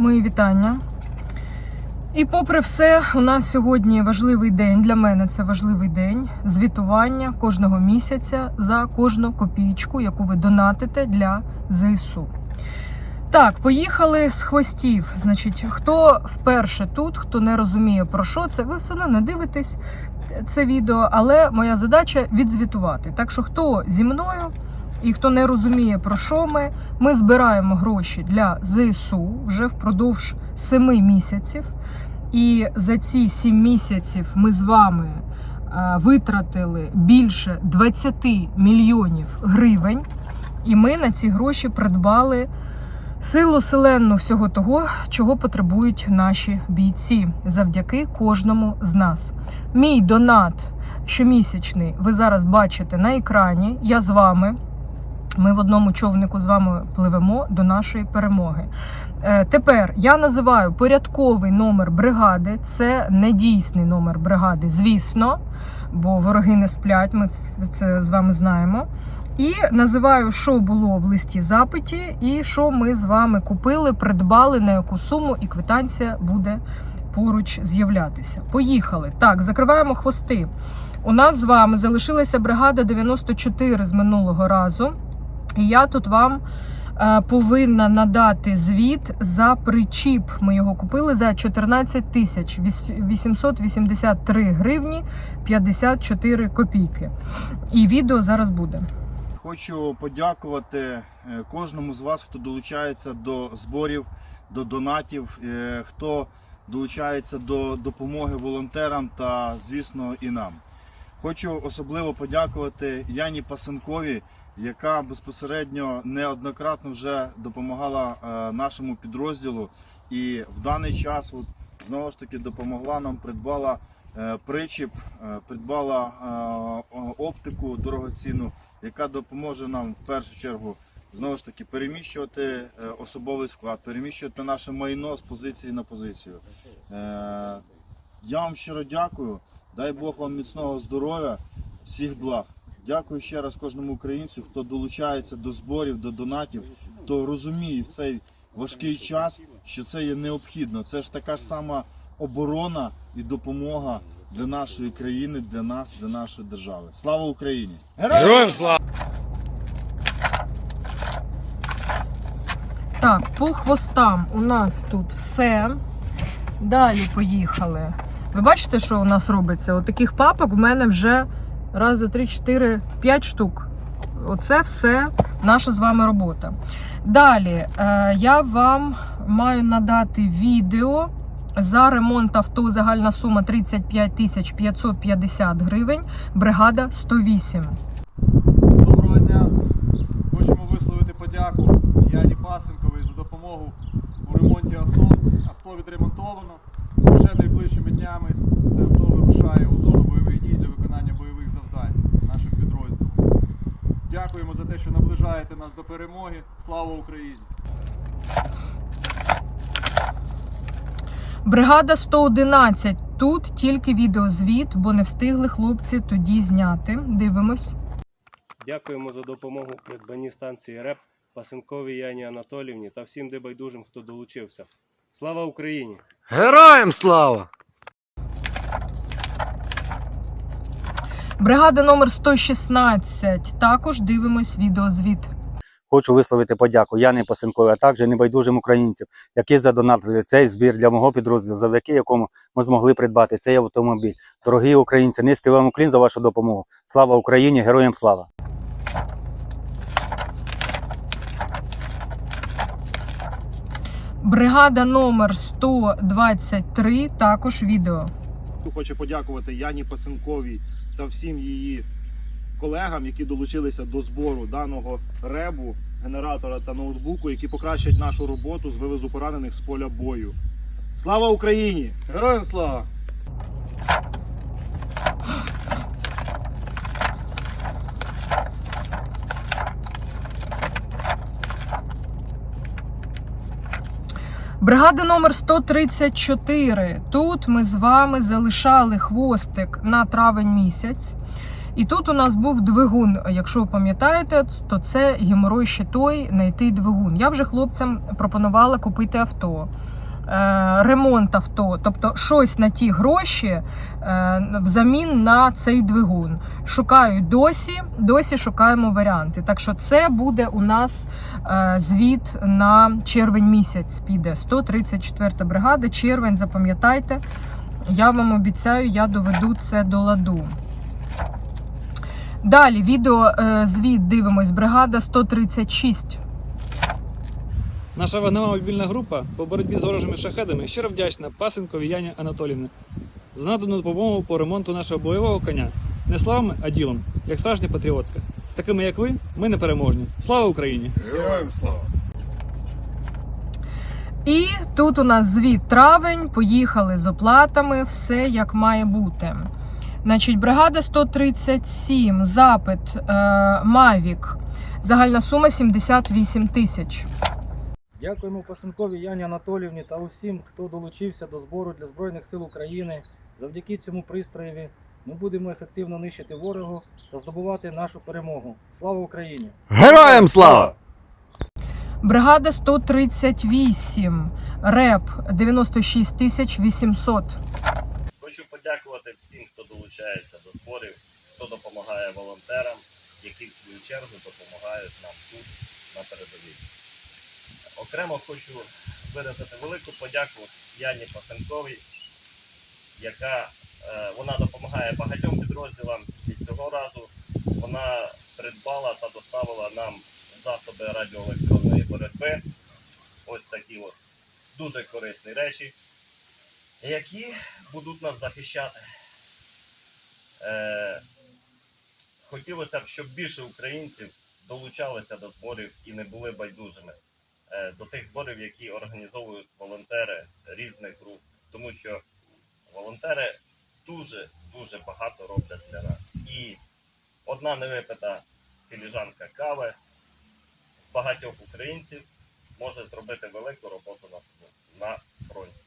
Мої вітання. І попри все, у нас сьогодні важливий день. Для мене це важливий день звітування кожного місяця за кожну копійку, яку ви донатите для ЗСУ. Так, поїхали з хвостів. Значить, хто вперше тут, хто не розуміє про що це, ви все одно не дивитесь це відео, але моя задача відзвітувати. Так що, хто зі мною і хто не розуміє про що ми, ми збираємо гроші для ЗСУ вже впродовж семи місяців. І за ці сім місяців ми з вами е, витратили більше 20 мільйонів гривень. І ми на ці гроші придбали силу селенну всього того, чого потребують наші бійці завдяки кожному з нас. Мій донат щомісячний ви зараз бачите на екрані. Я з вами. Ми в одному човнику з вами пливемо до нашої перемоги. Е, Тепер я називаю порядковий номер бригади. Це не дійсний номер бригади, звісно, бо вороги не сплять. Ми це з вами знаємо. І називаю, що було в листі запиті, і що ми з вами купили, придбали, на яку суму, і квитанція буде поруч з'являтися. Поїхали. Так, закриваємо хвости. У нас з вами залишилася бригада 94 з минулого разу. І я тут вам е, повинна надати звіт за причіп. Ми його купили за 14 тисяч 883 гривні 54 копійки. І відео зараз буде. Хочу подякувати е, кожному з вас, хто долучається до зборів, до донатів, е, хто долучається до допомоги волонтерам та, звісно, і нам. Хочу особливо подякувати Яні Пасенкові, яка безпосередньо неоднократно вже допомагала е, нашому підрозділу і в даний час от, знову ж таки допомогла нам, придбала е, причіп, е, придбала оптику дорогоцінну, яка допоможе нам в першу чергу знову ж таки переміщувати особовий склад, переміщувати наше майно з позиції на позицію. Я вам щиро дякую. Дай Бог вам міцного здоров'я, всіх благ. Дякую ще раз кожному українцю, хто долучається до зборів, до донатів, хто розуміє в цей важкий час, що це є необхідно. Це ж така ж сама оборона і допомога для нашої країни, для нас, для нашої держави. Слава Україні! Героям слава! Так, по хвостам у нас тут все. Далі поїхали. Ви бачите, що у нас робиться? От таких папок в мене вже раз, два, три, чотири, п'ять штук. Оце все наша з вами робота. Далі е, я вам маю надати відео за ремонт авто. Загальна сума 35 тисяч 550 гривень. Бригада 108. Доброго дня! Хочемо висловити подяку Яні Пасенковій за допомогу у ремонті авто. Авто відремонтовано. Ще найближчими днями це авто вирушає у зону бойових дій для виконання бойових. Дякуємо за те, що наближаєте нас до перемоги. Слава Україні! Бригада 111. Тут тільки відеозвіт, бо не встигли хлопці тоді зняти. Дивимось. Дякуємо за допомогу в придбанні станції РЕП Пасенковій Яні Анатолівні та всім небайдужим, хто долучився. Слава Україні! Героям слава! Бригада номер 116. Також дивимось відеозвіт. Хочу висловити подяку Яні Пасенкові, а також небайдужим українцям, які задонатили цей збір для мого підрозділу, завдяки якому ми змогли придбати цей автомобіль. Дорогі українці, низький вам уклін за вашу допомогу. Слава Україні! Героям слава! Бригада номер 123. Також відео. Хочу подякувати Яні Пасенковій та всім її колегам, які долучилися до збору даного ребу, генератора та ноутбуку, які покращать нашу роботу з вивезу поранених з поля бою. Слава Україні! Героям слава! Бригада номер 134. Тут ми з вами залишали хвостик на травень місяць. І тут у нас був двигун. Якщо ви пам'ятаєте, то це геморой ще той знайти двигун. Я вже хлопцям пропонувала купити авто. Е, Ремонт авто, тобто щось на ті гроші е, взамін на цей двигун. Шукаю досі, досі шукаємо варіанти. Так що це буде у нас е, звіт на червень місяць. Піде 134 бригада. Червень, запам'ятайте. Я вам обіцяю, я доведу це до ладу. Далі відео звіт дивимось. Бригада 136. Наша вогнева мобільна група по боротьбі з ворожими шахедами щиро вдячна Пасенкові Яні Анатолівні за надану допомогу по ремонту нашого бойового коня. Не словами, а ділом, як справжня патріотка. З такими, як ви, ми непереможні. Слава Україні! Героям слава! І тут у нас звіт травень. Поїхали з оплатами, все як має бути. Значить, бригада 137, запит е, Мавік. Загальна сума 78 тисяч. Дякуємо Пасенкові Яні Анатоліївні та усім, хто долучився до збору для Збройних сил України. Завдяки цьому пристроєві ми будемо ефективно нищити ворогу та здобувати нашу перемогу. Слава Україні! Героям слава! Бригада 138, РЕП 96 тисяч 800. Хочу подякувати всім, хто долучається до зборів, хто допомагає волонтерам, які в свою чергу допомагають нам тут на передовій. Окремо хочу виразити велику подяку Яні Пасенковій, яка е, вона допомагає багатьом підрозділам і цього разу вона придбала та доставила нам засоби радіоелектронної боротьби. Ось такі от дуже корисні речі, які будуть нас захищати. Е, хотілося б, щоб більше українців долучалися до зборів і не були байдужими до тих зборів, які організовують волонтери різних груп, тому що волонтери дуже дуже багато роблять для нас. І одна невипита філіжанка кави з багатьох українців може зробити велику роботу на, на фронті.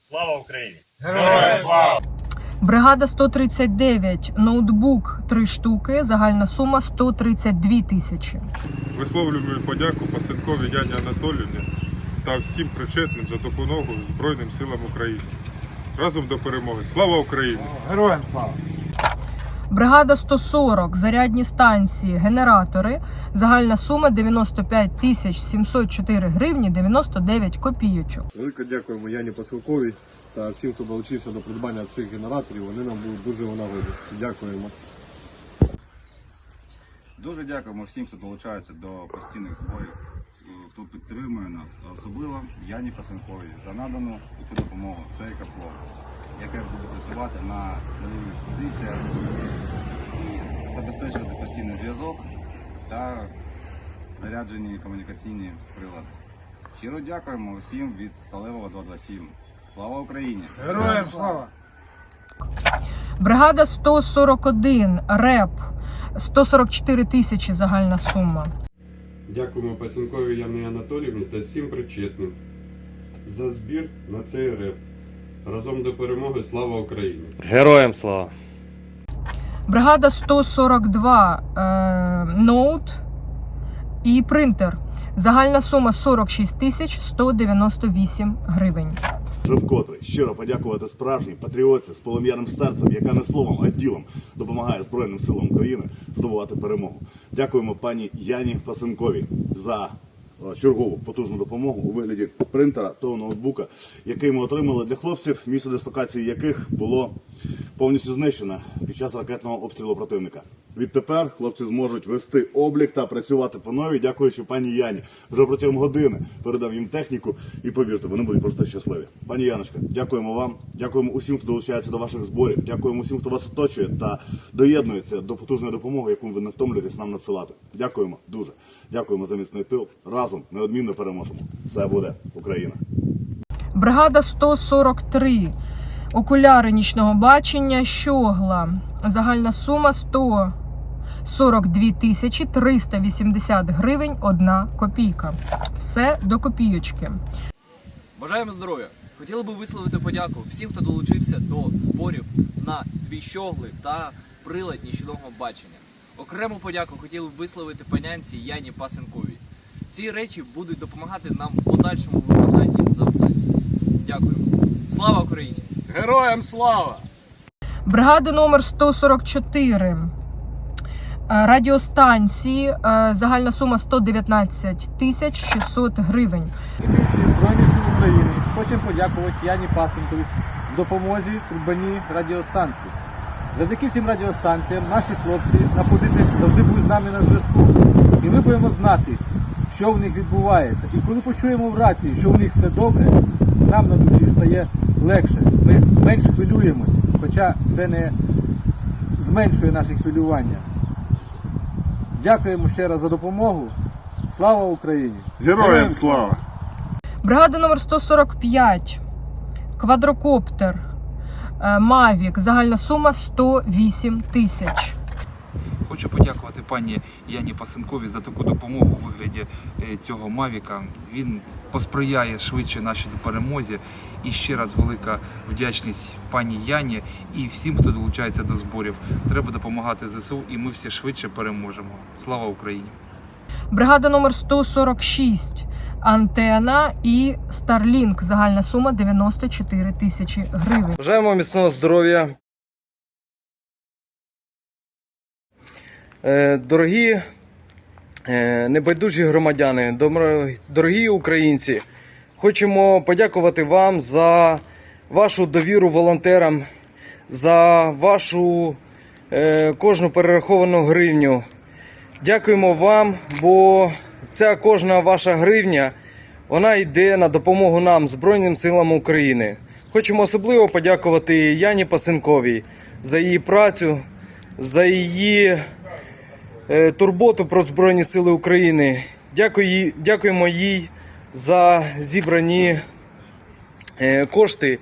Слава Україні! Бригада 139, ноутбук 3 штуки. Загальна сума 132 тисячі. Висловлюю подяку Пасенкові Яні Анатоліївні та всім причетним за допомогу Збройним силам України. Разом до перемоги. Слава Україні! Героям слава! Бригада 140, зарядні станції, генератори. Загальна сума 95 тисяч 704 гривні 99 копійочок. Велике дякуємо Яні Пасилковій та всім, хто долучився до придбання цих генераторів. Вони нам будуть дуже в нагоді. Дякуємо. Дуже дякуємо всім, хто долучається до постійних зборів, хто підтримує нас, особливо Яні Пасенковій за надану цю допомогу. Це екофло, яке буде працювати на нульових позиціях і забезпечувати постійний зв'язок та заряджені комунікаційні прилади. Щиро дякуємо усім від Сталевого 227. Слава Україні! Героям слава! Бригада 141, РЕП 144 тисячі загальна сума. Дякуємо Пасенкові Яні Анатоліївні та всім причетним за збір на цей реп. Разом до перемоги. Слава Україні! Героям слава! Бригада 142, е, ноут і принтер. Загальна сума 46 тисяч 198 гривень. Вже вкотре щиро подякувати справжній патріотці з полум'яним серцем, яка не словом, а ділом допомагає Збройним силам України здобувати перемогу. Дякуємо пані Яні Пасенковій за е, чергову потужну допомогу у вигляді принтера того ноутбука, який ми отримали для хлопців, місце дислокації яких було повністю знищено під час ракетного обстрілу противника. Відтепер хлопці зможуть вести облік та працювати по новій, дякуючи пані Яні. Вже протягом години передав їм техніку і повірте, вони будуть просто щасливі. Пані Яночка, дякуємо вам, дякуємо усім, хто долучається до ваших зборів. Дякуємо усім, хто вас оточує та доєднується до потужної допомоги, яку ви не втомлюєтесь нам надсилати. Дякуємо дуже. Дякуємо за міцний тил. Разом неодмінно переможемо. Все буде Україна. Бригада 143. Окуляри нічного бачення, щогла. Загальна сума 142 тисячі 380 гривень 1 копійка. Все до копійочки. Бажаємо здоров'я! Хотіли би висловити подяку всім, хто долучився до зборів на дві щогли та прилад нічного бачення. Окрему подяку хотів би висловити панянці Яні Пасенковій. Ці речі будуть допомагати нам в подальшому виконанні завдань. Дякуємо. Слава Україні! Героям слава! Бригада номер 144. Е, Радіостанції. е, Загальна сума 119 тисяч 600 гривень. Міліції Збройних сил України хочемо подякувати Яні Пасенкові в допомозі придбанні радіостанції. Завдяки цим радіостанціям наші хлопці на позиціях завжди будуть з нами на зв'язку. І ми будемо знати, що в них відбувається. І коли почуємо в рації, що в них все добре, нам на душі стає легше. Ми менше хвилюємось, хоча це не зменшує наше хвилювання. Дякуємо ще раз за допомогу. Слава Україні! Героям слава! Бригада номер 145. Квадрокоптер. Е, Мавік. Загальна сума 108 тисяч. Хочу подякувати пані Яні Пасенкові за таку допомогу у вигляді е, цього Мавіка. Він посприяє швидше нашій перемозі. І ще раз велика вдячність пані Яні і всім, хто долучається до зборів. Треба допомагати ЗСУ, і ми всі швидше переможемо. Слава Україні! Бригада номер 146. Антена і Starlink. Загальна сума 94 тисячі гривень. Бажаємо міцного здоров'я. Е, Дорогі небайдужі громадяни, дорогі українці, хочемо подякувати вам за вашу довіру волонтерам, за вашу е, кожну перераховану гривню. Дякуємо вам, бо ця кожна ваша гривня вона йде на допомогу нам, Збройним силам України. Хочемо особливо подякувати Яні Пасенковій за її працю, за її е, турботу про Збройні Сили України. Дякуємо їй за зібрані е, кошти,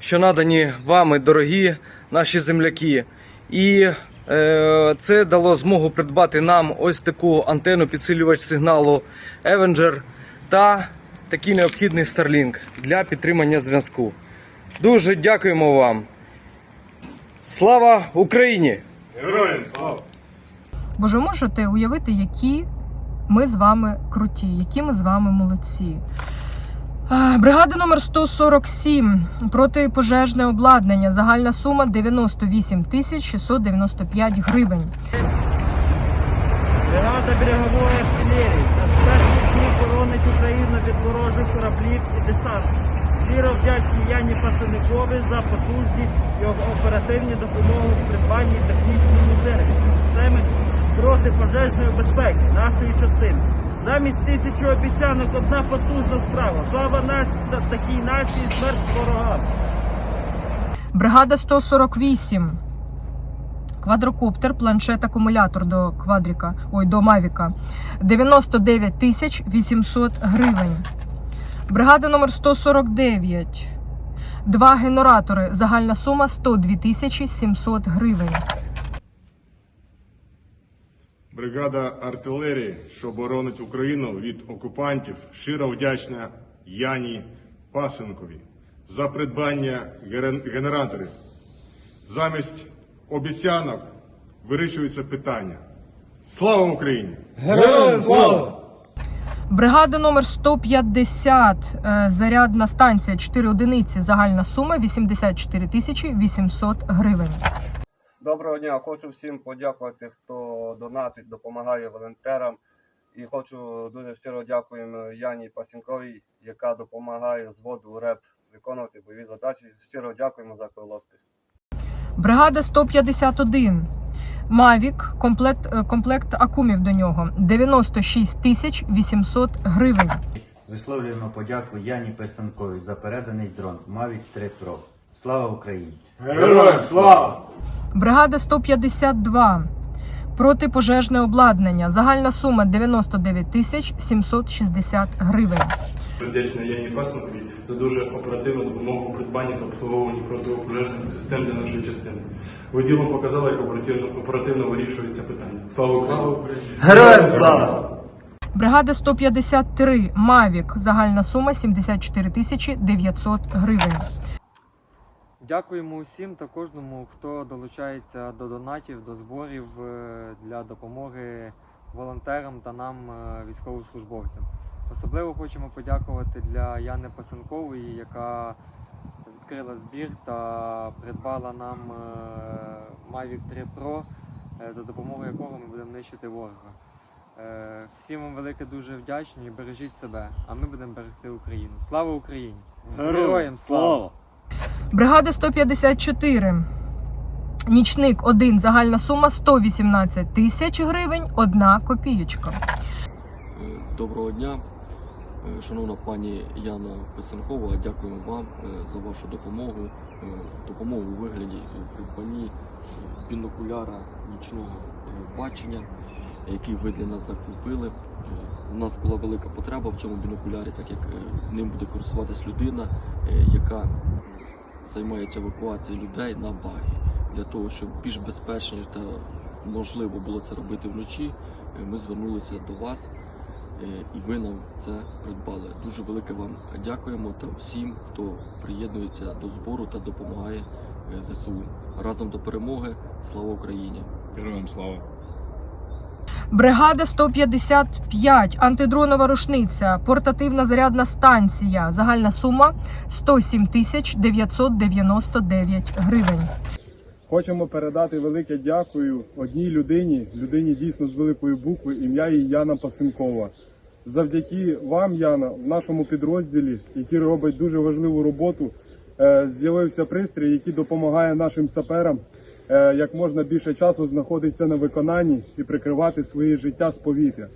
що надані вами, дорогі наші земляки. І е, це дало змогу придбати нам ось таку антенну підсилювач сигналу Avenger та такий необхідний Starlink для підтримання зв'язку. Дуже дякуємо вам. Слава Україні! Героям слава! Боже, можете уявити, які ми з вами круті, які ми з вами молодці. Бригада номер 147. Протипожежне обладнання. Загальна сума 98 тисяч 695 гривень. Бригада берегової артилерії. За перші Україну від ворожих кораблів і десантів. Щиро вдячні Яні Пасеникові за потужні і оперативні допомоги в придбанні технічному сервісі системи протипожежної безпеки нашої частини. Замість тисячі обіцянок одна потужна справа. Слава на такій нації, смерть ворогам. Бригада 148. Квадрокоптер, планшет, акумулятор до квадріка, ой, до Мавіка. 99 тисяч 800 гривень. Бригада номер 149. Два генератори. Загальна сума 102 тисячі 700 гривень. Бригада артилерії, що боронить Україну від окупантів, щиро вдячна Яні Пасенкові за придбання генераторів. Замість обіцянок вирішується питання. Слава Україні! Героям слава! Бригада номер 150. е, Зарядна станція 4 одиниці. Загальна сума 84 тисячі 800 гривень. Доброго дня, хочу всім подякувати, хто донатить, допомагає волонтерам. І хочу дуже щиро дякуємо Яні Пасінковій, яка допомагає зводу РЕП виконувати бойові задачі. Щиро дякуємо за колоски. Бригада 151. Мавік, комплект, е, комплект акумів до нього 96 тисяч 800 гривень. Висловлюємо подяку Яні Писанковій за переданий дрон Mavic 3 Pro. Слава Україні! Героям слава! Бригада 152. Протипожежне обладнання. Загальна сума 99 тисяч 760 гривень. Вдячна Яні Пасенкові за дуже оперативну допомогу у придбанні та обслуговуванні протипожежних систем для нашої частини. Ви ділом показали, як оперативно, оперативно вирішується питання. Слава Україні! Героям слава! Бригада 153. Мавік. Загальна сума 74 тисячі 900 гривень. Дякуємо усім та кожному, хто долучається до донатів, до зборів е, для допомоги волонтерам та нам, е, військовослужбовцям. Особливо хочемо подякувати для Яни Пасенкової, яка відкрила збір та придбала нам е, Mavic 3 Pro, за допомогою якого ми будемо нищити ворога. Всім вам велике дуже вдячні, бережіть себе, а ми будемо берегти Україну. Слава Україні! Героям слава! Бригада 154. Нічник 1. Загальна сума 118 тисяч гривень, 1 копієчка. Доброго дня, Е, шановна пані Яна Писанкова. Дякуємо вам е, за вашу допомогу. Е, Допомогу у вигляді е, придбанні е, бінокуляра нічного е, бачення, який ви для нас закупили. Е, У нас була велика потреба в цьому бінокулярі, так як е, ним буде користуватись людина, е, яка е, займається евакуацією людей на багі. Для того, щоб більш безпечніше та можливо було це робити вночі, е, ми звернулися до вас. Е, і ви нам це придбали. Дуже велике вам дякуємо та всім, хто приєднується до збору та допомагає е, ЗСУ. Разом до перемоги. Слава Україні! Героям слава! Бригада 155. Антидронова рушниця. Портативна зарядна станція. Загальна сума 107 тисяч 999 гривень. Хочемо передати велике дякую одній людині, людині дійсно з великої букви, ім'я її Яна Пасенкова. Завдяки вам, Яна, в нашому підрозділі, який робить дуже важливу роботу, е, з'явився пристрій, який допомагає нашим саперам як можна більше часу знаходитися на виконанні і прикривати своє життя з повітря.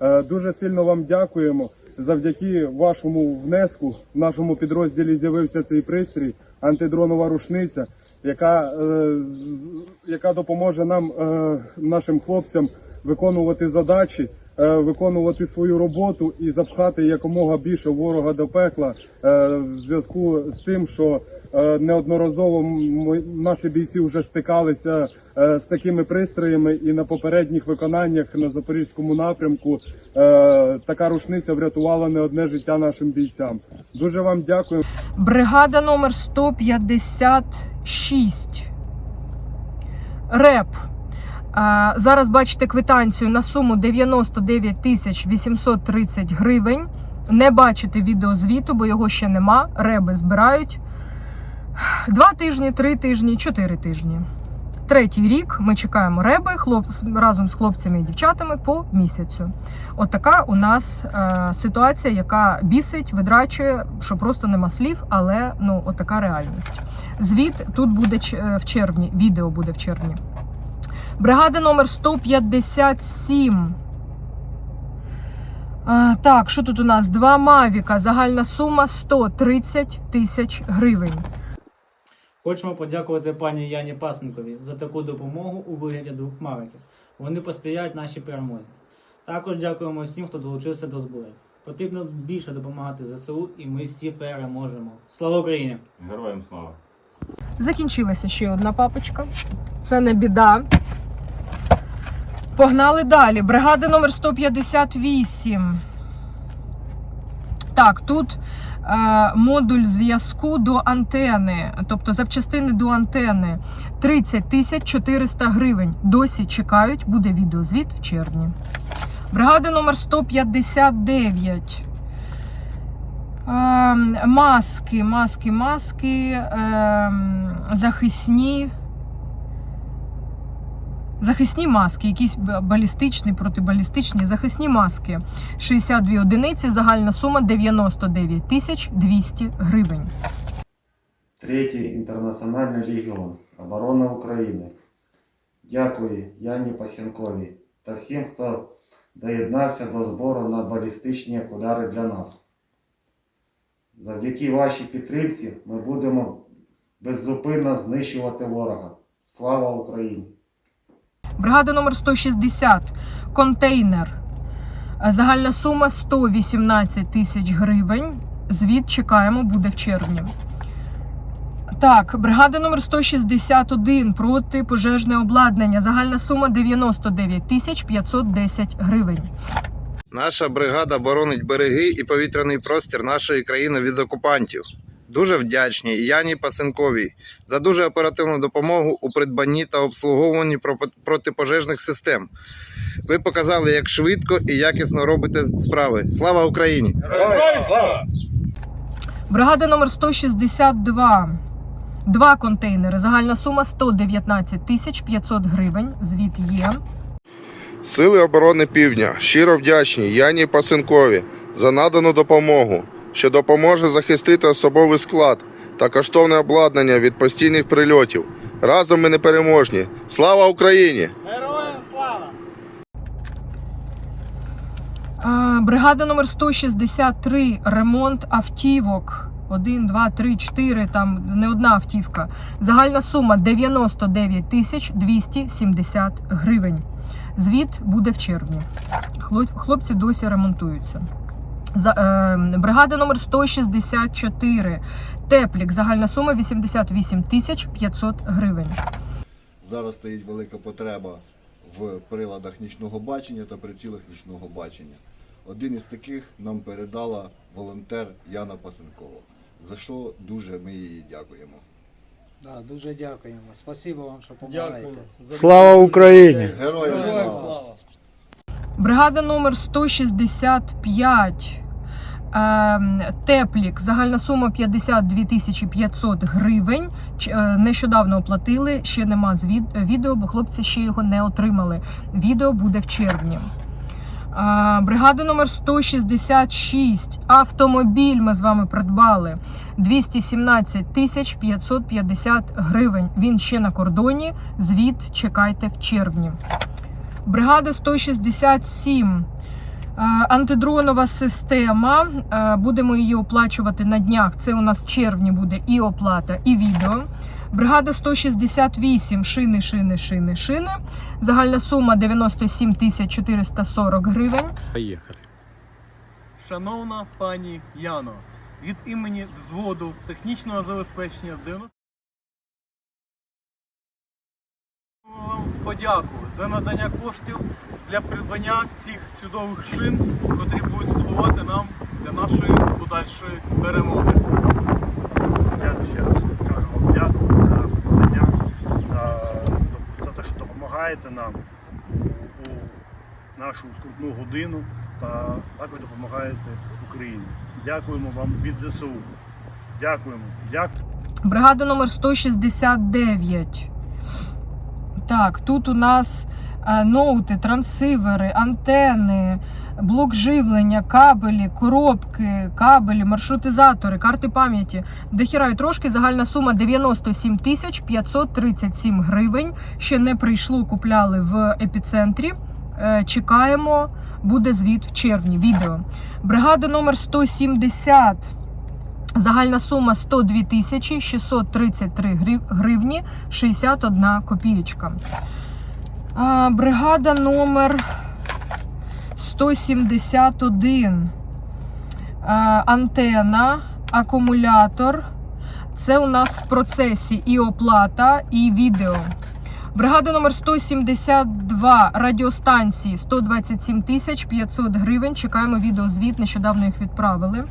Е, Дуже сильно вам дякуємо. Завдяки вашому внеску в нашому підрозділі з'явився цей пристрій, антидронова рушниця, яка, е, яка допоможе нам, е, нашим хлопцям, виконувати задачі, е, виконувати свою роботу і запхати якомога більше ворога до пекла е, в зв'язку з тим, що е, неодноразово наші бійці вже стикалися е, з такими пристроями, і на попередніх виконаннях на запорізькому напрямку е, така рушниця врятувала не одне життя нашим бійцям. Дуже вам дякую. Бригада номер 156. Реп. Е, Зараз бачите квитанцію на суму 99 тисяч 830 гривень. Не бачите відеозвіту, бо його ще нема. Реби збирають два тижні, три тижні, чотири тижні. Третій рік ми чекаємо реби хлоп... разом з хлопцями і дівчатами по місяцю. От така у нас е, ситуація, яка бісить, видрачує, що просто нема слів, але ну от така реальність. Звіт тут буде е, в червні, відео буде в червні. Бригада номер 157. Е, так, що тут у нас? Два Мавіка. Загальна сума 130 тисяч гривень. Хочемо подякувати пані Яні Пасенкові за таку допомогу у вигляді двох мавиків. Вони посприяють нашій перемозі. Також дякуємо всім, хто долучився до зборів. Потрібно більше допомагати ЗСУ, і ми всі переможемо. Слава Україні! Героям слава! Закінчилася ще одна папочка. Це не біда. Погнали далі. Бригада номер 158. Так, тут модуль зв'язку до антени, тобто запчастини до антени 30 тисяч 400 гривень. Досі чекають, буде відеозвіт в червні. Бригада номер 159. Ем, маски, маски, маски, ем, захисні. Захисні маски, якісь балістичні, протибалістичні, захисні маски. 62 одиниці, загальна сума 99 тисяч 200 гривень. Третій інтернаціональний легіон оборони України. Дякую Яні Пасянковій та всім, хто доєднався до збору на балістичні окуляри для нас. Завдяки вашій підтримці ми будемо беззупинно знищувати ворога. Слава Україні! Бригада номер 160. Контейнер. Е, Загальна сума 118 тисяч гривень. Звіт чекаємо, буде в червні. Так, бригада номер 161 протипожежне обладнання. Загальна сума 99 тисяч 510 гривень. Наша бригада боронить береги і повітряний простір нашої країни від окупантів. Дуже вдячні Яні Пасенковій за дуже оперативну допомогу у придбанні та обслуговуванні протипожежних систем. Ви показали, як швидко і якісно робите справи. Слава Україні! Бригада номер 162. Два контейнери. Загальна сума 119 тисяч 500 гривень. Звіт є. Сили оборони Півдня щиро вдячні Яні Пасенкові за надану допомогу, що допоможе захистити особовий склад та коштовне обладнання від постійних прильотів. Разом ми непереможні. Слава Україні! Героям слава! Бригада номер 163. Ремонт автівок. 1, 2, 3, 4, там не одна автівка. Загальна сума 99 тисяч 270 гривень. Звіт буде в червні. Хлопці досі ремонтуються. За, е, бригада номер 164. Теплік. Загальна сума 88 тисяч 500 гривень. Зараз стоїть велика потреба в приладах нічного бачення та прицілах нічного бачення. Один із таких нам передала волонтер Яна Пасенкова, за що дуже ми їй дякуємо. Да, дуже дякуємо. Спасибо вам, що допомагаєте. Слава Україні! Героям Героям слава! Бригада номер 165. Ем, Теплік. Загальна сума 52 тисячі 500 гривень. Е, Нещодавно оплатили. Ще нема звід- відео, бо хлопці ще його не отримали. Відео буде в червні. Е, Бригада номер 166. Автомобіль ми з вами придбали 217 тисяч 550 гривень. Він ще на кордоні. Звіт чекайте в червні. Бригада 167. Е, Антидронова система. Е, Будемо її оплачувати на днях. Це у нас в червні буде і оплата, і відео. Бригада 168. Шини, шини, шини, шини. Загальна сума 97 тисяч 440 гривень. Поїхали. Шановна пані Яно, від імені взводу технічного забезпечення 90 вам подяку за надання коштів для придбання цих чудових шин, котрі будуть слугувати нам для нашої подальшої перемоги. Я ще раз кажу вам дякую за надання, за, за те, що допомагаєте нам у, нашу скрутну годину та також допомагаєте Україні. Дякуємо вам від ЗСУ. Дякуємо. Дякую. Бригада номер 169. Так, тут у нас ноути, трансивери, антени, блок живлення, кабелі, коробки, кабелі, маршрутизатори, карти пам'яті. Дохіра і трошки загальна сума 97 тисяч 537 гривень. Ще не прийшло, купляли в епіцентрі. Е, Чекаємо, буде звіт в червні. Відео. Бригада номер 170. Загальна сума 102 тисячі 633 гривні 61 копієчка. Бригада номер 171. Антена, акумулятор. Це у нас в процесі і оплата, і відео. Бригада номер 172 радіостанції 127 тисяч 500 гривень. Чекаємо відеозвіт. Нещодавно їх відправили.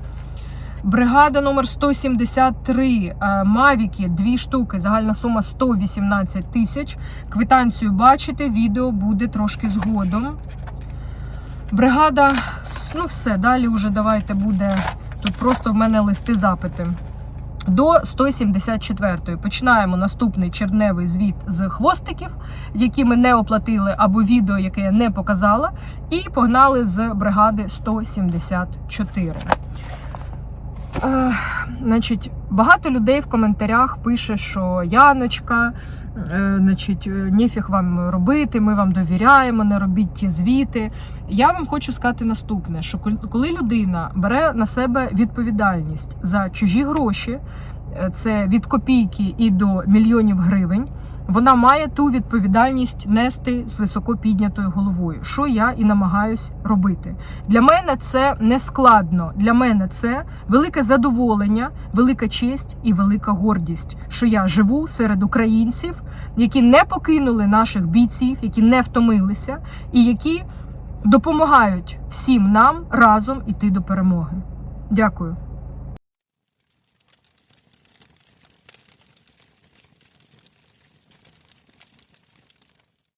Бригада номер 173 е, Мавіки, дві штуки, загальна сума 118 тисяч. Квитанцію бачите, відео буде трошки згодом. Бригада, ну все, далі вже давайте буде. Тут просто в мене листи запити. До 174-ї починаємо наступний черневий звіт з хвостиків, які ми не оплатили, або відео, яке я не показала, і погнали з бригади 174. Е, значить, багато людей в коментарях пише, що Яночка, е, значить, е, ніфіг вам робити, ми вам довіряємо, не робіть ті звіти. Я вам хочу сказати наступне: що коли людина бере на себе відповідальність за чужі гроші, це від копійки і до мільйонів гривень. Вона має ту відповідальність нести з високо піднятою головою, що я і намагаюсь робити. Для мене це не складно. Для мене це велике задоволення, велика честь і велика гордість, що я живу серед українців, які не покинули наших бійців, які не втомилися, і які допомагають всім нам разом іти до перемоги. Дякую.